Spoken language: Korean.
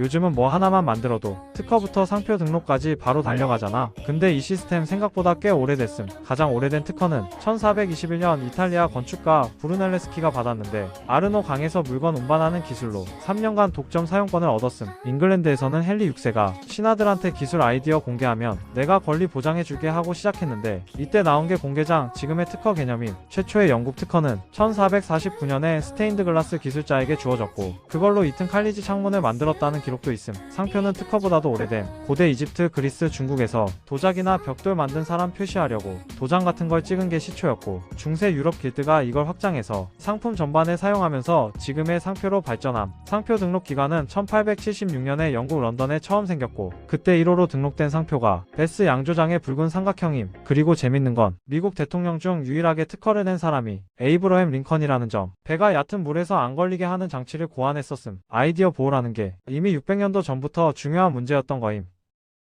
요즘은 뭐 하나만 만들어도 특허부터 상표 등록까지 바로 달려가잖아. 근데 이 시스템 생각보다 꽤 오래됐음. 가장 오래된 특허는 1421년 이탈리아 건축가 브루넬레스키가 받았는데 아르노 강에서 물건 운반하는 기술로 3년간 독점 사용권을 얻었음. 잉글랜드에서는 헨리 6세가 신하들한테 기술 아이디어 공개하면 내가 권리 보장해줄게 하고 시작했는데 이때 나온 게 공개장 지금의 특허 개념인 최초의 영국 특허는 1449년에 스테인드 글라스 기술자에게 주어졌고 그걸로 이튼 칼리지 창문을 만들었다는 기 록도 있음. 상표는 특허보다도 오래된 고대 이집트, 그리스, 중국에서 도자기나 벽돌 만든 사람 표시하려고 도장 같은 걸 찍은 게 시초였고 중세 유럽 길드가 이걸 확장해서 상품 전반에 사용하면서 지금의 상표로 발전함. 상표 등록 기관은 1876년에 영국 런던에 처음 생겼고 그때 1호로 등록된 상표가 베스 양조장의 붉은 삼각형임. 그리고 재밌는 건 미국 대통령 중 유일하게 특허를 낸 사람이 에이브러햄 링컨이라는 점. 배가 얕은 물에서 안 걸리게 하는 장치를 고안했었음. 아이디어 보호라는 게 이미 600년도 전부터 중요한 문제였던 거임.